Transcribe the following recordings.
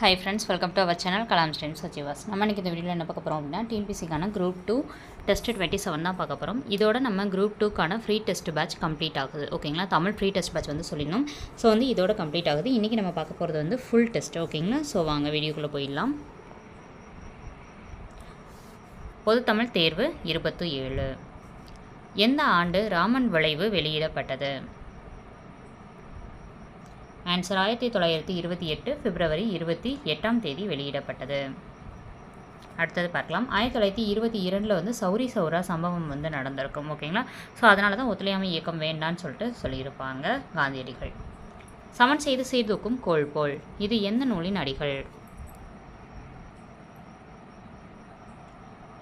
Hi friends welcome to our channel Kalam stand சச்சிவாஸ் நம்ம இன்றைக்கி இந்த வீடியோவில் என்ன பார்க்க போகிறோம் அப்படின்னா டிஎன்பிசிக்கான group two test twenty seven தான் பார்க்க போகிறோம் இதோட நம்ம குரூப் டூக்கான ஃப்ரீ டெஸ்ட் பேட்ச் கம்ப்ளீட் ஆகுது. ஓகேங்களா தமிழ் ஃப்ரீ டெஸ்ட் பேட்ச் வந்து சொல்லிடணும். ஸோ வந்து இதோட கம்ப்ளீட் ஆகுது. இன்றைக்கி நம்ம பார்க்க போகிறது வந்து ஃபுல் டெஸ்ட் ஓகேங்களா ஸோ வாங்க வீடியோக்குள்ளே போயிடலாம். பொதுத்தமிழ் தேர்வு இருபத்து ஏழு. எந்த ஆண்டு ராமன் விளைவு வெளியிடப்பட்டது? ஆன்சர் ஆயிரத்தி தொள்ளாயிரத்தி இருபத்தி எட்டு பிப்ரவரி இருபத்தி எட்டாம் தேதி வெளியிடப்பட்டது. அடுத்தது பார்க்கலாம். ஆயிரத்தி தொள்ளாயிரத்தி இருபத்தி இரண்டில் வந்து சௌரி சௌரா சம்பவம் வந்து நடந்திருக்கும். ஓகேங்களா ஸோ அதனால தான் ஒத்துழையாமை இயக்கம் வேண்டான்னு சொல்லிட்டு சொல்லியிருப்பாங்க காந்தியடிகள். சமன் செய்து சீர்தூக்கும் கோல்போல். இது எந்த நூலின் அடிகள்?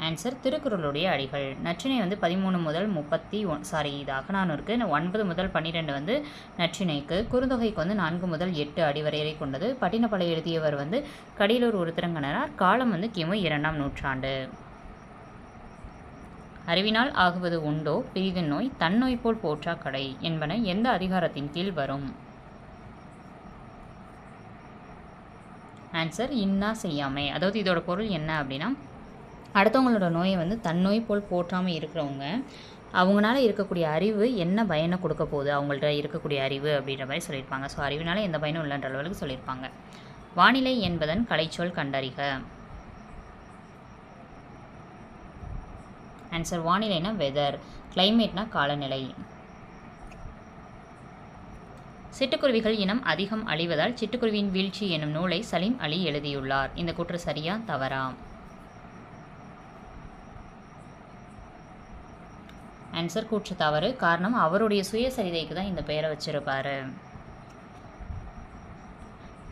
ஆன்சர் திருக்குறளுடைய அடிகள். நற்றினை வந்து பதிமூணு முதல் முப்பத்தி ஒன் சாரி இது அகநானூருக்கு ஒன்பது முதல் பன்னிரெண்டு வந்து நற்றினைக்கு குறுந்தொகைக்கு வந்து நான்கு முதல் எட்டு அடி வரையறை கொண்டது. பட்டினப்படை எழுதியவர் வந்து கடியலூர் ஒருத்தரங்கனார் காலம் வந்து கிமு இரண்டாம் நூற்றாண்டு. அறிவினால் ஆகுவது உண்டோ? பிரிது நோய் தன்னோய் போல் போற்றா கடை என்பன எந்த அதிகாரத்தின் கீழ் வரும்? ஆன்சர் இன்னா செய்யாமை. அதாவது இதோட பொருள் என்ன அப்படின்னா அடுத்தவங்களோட நோயை வந்து தன்னோய் போல் போற்றாமல் இருக்கிறவங்க அவங்களால இருக்கக்கூடிய அறிவு என்ன பயனை கொடுக்க போகுது? அவங்கள்ட்ட இருக்கக்கூடிய அறிவு அப்படின்ற மாதிரி சொல்லியிருப்பாங்க. ஸோ அறிவினால எந்த பயனும் இல்லைன்ற அளவுக்கு சொல்லியிருப்பாங்க. வானிலை என்பதன் கலைச்சொல் கண்டறிக. ஆன்சர் வானிலைனா வெதர் கிளைமேட்னா காலநிலை. சிட்டுக்குருவிகள் இனம் அதிகம் அழிவதால் சிட்டுக்குருவியின் வீழ்ச்சி எனும் நூலை சலீம் அலி எழுதியுள்ளார். இந்த கூற்று சரியா? தவறா? ஆன்சர் கூற்று தவறு. காரணம் அவருடைய சுயசரிதைக்கு தான் இந்த பெயரை வச்சிருப்பாரு.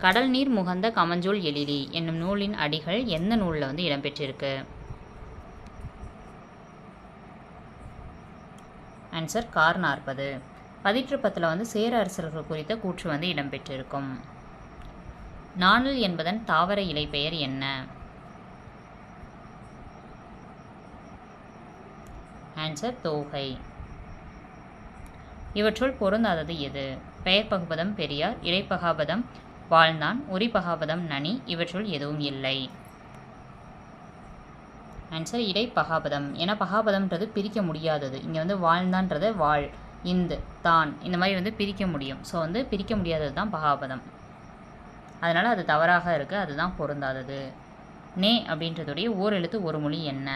கடல் நீர் முகந்த கமஞ்சோல் எழிலி என்னும் நூலின் அடிகள் எந்த நூலில் வந்து இடம்பெற்றிருக்கு? ஆன்சர் கார் நாற்பது பதிற்றுப்பத்தில் வந்து சேர அரசர்கள் குறித்த கூற்று வந்து இடம்பெற்றிருக்கும். நாணல் என்பதன் தாவர இலை பெயர் என்ன? ஆன்சர் தோகை. இவற்றுள் பொருந்தாதது எது? பெயர் பகுபதம் பெரியார் இடைப்பகாபதம் வாழ்ந்தான் உரிப்பகாபதம் நனி இவற்றுள் எதுவும் இல்லை. ஆன்சர் இடைப்பகாபதம் ஏன்னா பகாபதம்ன்றது பிரிக்க முடியாதது. இங்கே வந்து வாழ்ந்தான்றது வாழ் இந்து தான் இந்த மாதிரி வந்து பிரிக்க முடியும். ஸோ வந்து பிரிக்க முடியாதது தான் பகாபதம். அதனால் அது தவறாக இருக்குது அதுதான் பொருந்தாதது. நே அப்படின்றதுடைய ஓர் எழுத்து ஒரு மொழி என்ன?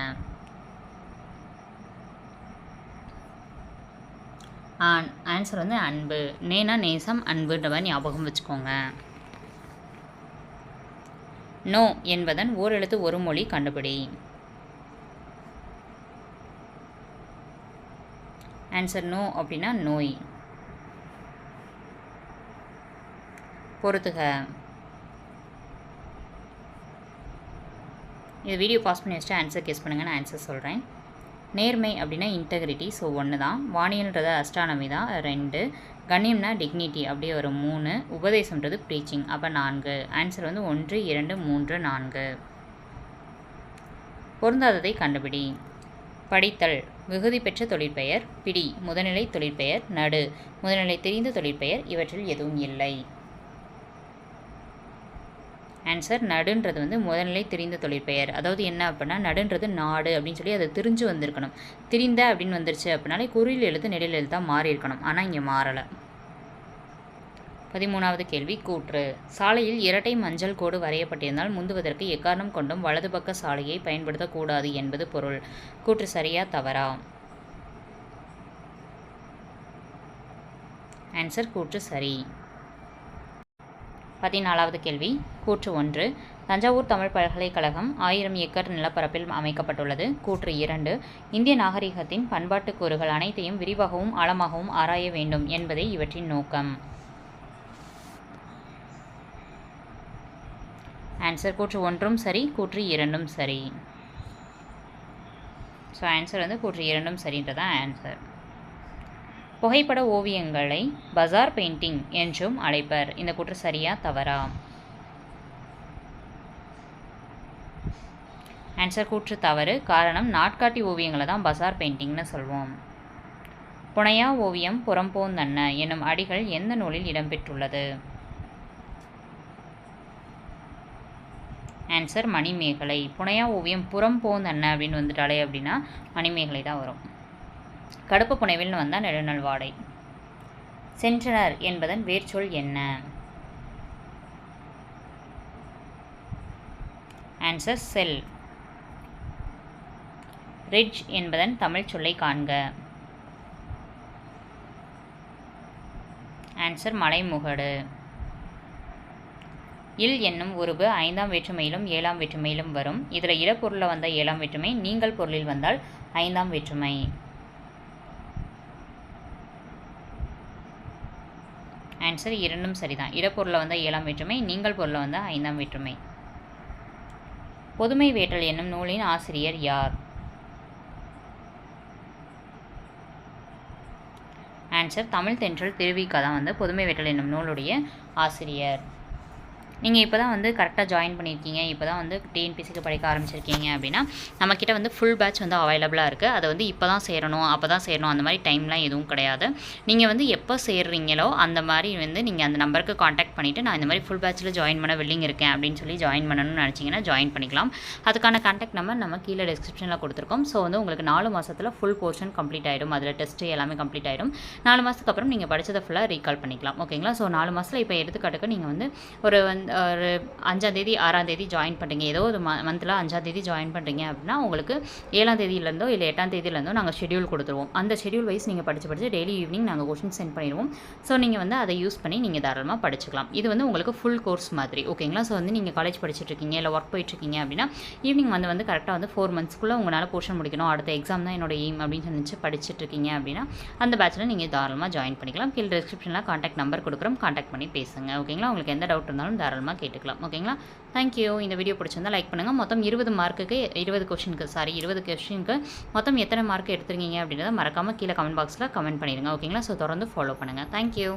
ஆன்சர் வந்து அன்பு. நேனா நேசம் அன்புன்ற மாதிரி ஞாபகம் வச்சுக்கோங்க. நோ என்பதன் ஓர் எழுத்து ஒரு மொழி கண்டுபிடி. ஆன்சர் நோ அப்படின்னா நோய். பொறுத்துக. இது வீடியோ பாஸ் பண்ணி வச்சுட்டு ஆன்சர் கெஸ் பண்ணுங்கள் நான் ஆன்சர் சொல்கிறேன் நேர்மை அப்படின்னா இன்டெகிரிட்டி ஸோ ஒன்று தான் வானியல்ன்றது அஸ்ட்ரானமி தான் ரெண்டு. கண்ணியம்னா டிக்னிட்டி அப்படியே ஒரு மூணு. உபதேசம்ன்றது ப்ரீச்சிங் அப்போ நான்கு. ஆன்சர் வந்து ஒன்று இரண்டு மூன்று நான்கு. பொருந்தாததை கண்டுபிடி. படித்தல் விகுதி பெற்ற தொழிற்பெயர். பிடி முதநிலை தொழிற்பெயர். நடு முதல்நிலை தெரிந்த தொழிற்பெயர். இவற்றில் எதுவும் இல்லை. ஆன்சர் நடுன்றது வந்து முதல்நிலை தெரிந்த தொழிற்பெயர் அதாவது என்ன அப்படின்னா நடுன்றது நாடு அப்படின்னு சொல்லி அதை திரிஞ்சு வந்திருக்கணும். திரிந்த அப்படின்னு வந்துருச்சு அப்படின்னாலே குறியில் எழுத்து நெடில் எழுத்தாக மாறி இருக்கணும். ஆனால் இங்கே மாறலை. பதிமூணாவது கேள்வி கூற்று. சாலையில் இரட்டை மஞ்சள் கோடு வரையப்பட்டிருந்தால் முந்துவதற்கு எக்காரணம் கொண்டும் வலது பக்க சாலையை பயன்படுத்தக்கூடாது என்பது பொருள். கூற்று சரியா தவறா? ஆன்சர் கூற்று சரி. பதினாலாவது கேள்வி கூற்று ஒன்று. தஞ்சாவூர் தமிழ் பல்கலைக்கழகம் ஆயிரம் ஏக்கர் நிலப்பரப்பில் அமைக்கப்பட்டுள்ளது. கூற்று இரண்டு. இந்திய நாகரிகத்தின் பண்பாட்டு கூறுகள் அனைத்தையும் விரிவாகவும் ஆழமாகவும் ஆராய வேண்டும் என்பதே இவற்றின் நோக்கம். ஆன்சர் கூற்று ஒன்றும் சரி கூற்று இரண்டும் சரி. ஸோ ஆன்சர் வந்து கூற்று இரண்டும் சரின்றதான் ஆன்சர் புகைப்பட ஓவியங்களை பஜார் பெயிண்டிங் என்றும் அழைப்பர். இந்த கூற்று சரியா தவறா? ஆன்சர் கூற்று தவறு. காரணம் நாட்காட்டி ஓவியங்களை தான் பஜார் பெயிண்டிங்னு சொல்வோம். புனையா ஓவியம் புறம்போந்தன்ன என்னும் அடிகள் எந்த நூலில் இடம்பெற்றுள்ளது? ஆன்சர் மணிமேகலை. புனையா ஓவியம் புறம் போந்தன்ன அப்படின்னு வந்துட்டாலே அப்படின்னா மணிமேகலை தான் வரும். கடுப்பு புனைவில்னு வந்தால் நெடுநல் வாடை சென்றனர் என்பதன் வேர்ச்சொல் என்ன? ஆன்சர் செல் ரிட்ஜ் என்பதன் தமிழ் சொல்லை காண்க. ஆன்சர் மலைமுகடு. இல் என்னும் உருவு ஐந்தாம் வேற்றுமையிலும் ஏழாம் வேற்றுமையிலும் வரும். இதில் இடப்பொருளில் வந்த ஏழாம் வேற்றுமை நீங்கள் பொருளில் வந்தால் ஐந்தாம் வேற்றுமை. ஆன்சர் இரண்டும் சரிதான். இடப்பொருளில் வந்து ஏழாம் வேற்றுமை நீங்கள் பொருளில் வந்து ஐந்தாம் வேற்றுமை. பொதுமை வேட்டல் என்னும் நூலின் ஆசிரியர் யார்? ஆன்சர் தமிழ் தென்றல் திருவிக்கா தான் வந்து புதுமை வேட்டல் என்னும் நூலுடைய ஆசிரியர். நீங்கள் இப்போ தான் வந்து கரெக்டாக ஜாயின் பண்ணியிருக்கீங்க இப்போ தான் வந்து டிஎன்பிசிக்கு படிக்க ஆரம்பிச்சிருக்கீங்க அப்படின்னா நம்மக்கிட்ட வந்து ஃபுல் பேட்ச் வந்து அவைலபிளாக இருக்குது அதை வந்து இப்போ தான் சேரணும் அப்போ தான் சேரணும் அந்த மாதிரி டைம்லாம் எதுவும் கிடையாது. நீங்கள் வந்து எப்போ சேர்றீங்களோ அந்த மாதிரி வந்து நீங்கள் அந்த நம்பருக்கு காண்டாக்ட் பண்ணிவிட்டு நான் இந்த மாதிரி ஃபுல் பேட்சில் ஜாயின் பண்ண வில்லிங் இருக்கேன் அப்படின்னு சொல்லி ஜாயின் பண்ணணும்னு நினச்சிங்கன்னா ஜாயின் பண்ணிக்கலாம். அதுக்கான காண்டாக்ட் நம்பர் நம்ம கீழே டிஸ்கிரிப்ஷனில் கொடுத்துருக்கோம். ஸோ வந்து உங்களுக்கு நாலு மாதத்தில் ஃபுல் போர்ஷன் கம்ப்ளீட் ஆகிடும் அதில் டெஸ்ட்டு எல்லாமே கம்ப்ளீட் ஆகிடும் நாலு மாதத்துக்கு அப்புறம் நீங்கள் படித்ததை ஃபுல்லாக ரீகால் பண்ணிக்கலாம். ஓகேங்களா ஸோ நாலு மாதத்தில் இப்போ எடுத்துக்காட்டுக்கு நீங்கள் வந்து ஒரு வந்து ஒரு அஞ்சாந்தேதி ஆறாந்தேதி ஜாயின் பண்ணுறீங்க ஏதோ ஒரு ம மந்தில் அஞ்சாந்தேதி ஜாயின் பண்ணுறீங்க அப்படின்னா உங்களுக்கு ஏழாந்தேதியிலேருந்தோ இல்லை எட்டாந்தேதியிலேருந்தோ நாங்கள் ஷெடியூல் கொடுத்துருவோம். அந்த ஷெடியூல் வைஸ் நீங்கள் படித்து படித்து டெய்லி ஈவினிங் நாங்கள் கொஷின் சென்ட் பண்ணிடுவோம். ஸோ நீங்கள் வந்து அதை யூஸ் பண்ணி நீங்கள் தாராளமாக படிச்சுக்கலாம். இது வந்து உங்களுக்கு ஃபுல் கோர்ஸ் மாதிரி ஓகேங்களா ஸோ வந்து நீங்கள் காலேஜ் படிச்சுட்ருக்கீங்க இல்லை ஒர்க் போயிட்டுருக்கீங்க அப்படின்னா ஈவினிங் வந்து வந்து கரெக்டாக வந்து ஃபோர் மந்த்ஸ்க்குள்ளே உங்களால் போர்ஷன் முடிக்கணும். அடுத்த எக்ஸாம் தான் என்னோட எய்ம் அப்படின்னு சொல்லி படிச்சுட்ருக்கீங்க அப்படின்னா அந்த பேட்சில் நீங்கள் தாராளமாக ஜாயின் பண்ணிக்கலாம். கீழே டிஸ்கிரிப்ஷனில் காண்டாக்ட் நம்பர் கொடுக்குறோம். காண்டாக்ட் பண்ணி பேசுங்க ஓகேங்களா உங்களுக்கு எந்த டவுட் இருந்தாலும் தாராளமாக கேட்டுக்கலாம். ஓகேங்களா தேங்க்யூ இந்த வீடியோ பிடிச்சிருந்தா லைக் பண்ணுங்கள் மொத்தம் இருபது மார்க்குக்கு இருபது கொஷினுக்கு சாரி இருபது கொஷினுக்கு மொத்தம் எத்தனை மார்க் எடுத்துருக்கீங்க அப்படின்றத மறக்காமல் கீழே கமெண்ட் பாக்ஸில் கமெண்ட் பண்ணிடுங்க. ஓகேங்களா ஸோ தொடர்ந்து ஃபாலோ பண்ணுங்கள் தேங்க்யூ